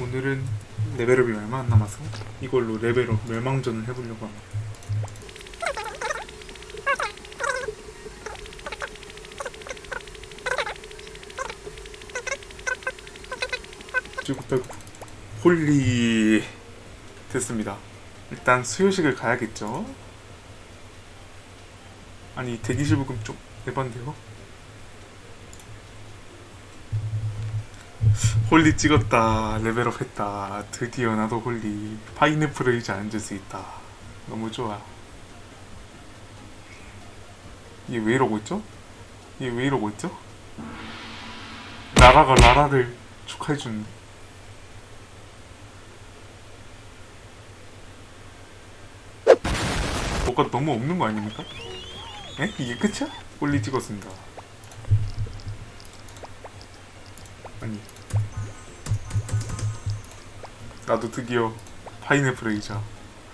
오늘은 레벨업이 얼마 안 남아서 이걸로 레벨업 멸망전을 해보려고 합니다. 쭈구빼구 홀리 됐습니다. 일단 수요식을 가야겠죠. 아니 대기실 부금 좀 에반데요. 홀리 찍었다 레벨업 했다 드디어 나도 홀리 파인애플 의자 앉을 수 있다 너무 좋아 얘 왜 이러고 있죠? 얘 왜 이러고 있죠? 나라가 라라를 축하해주는데 뭐가 너무 없는 거 아닙니까? 에? 이게 끝이야? 홀리 찍었습니다 아니. 나도 드디어 파인애플 의자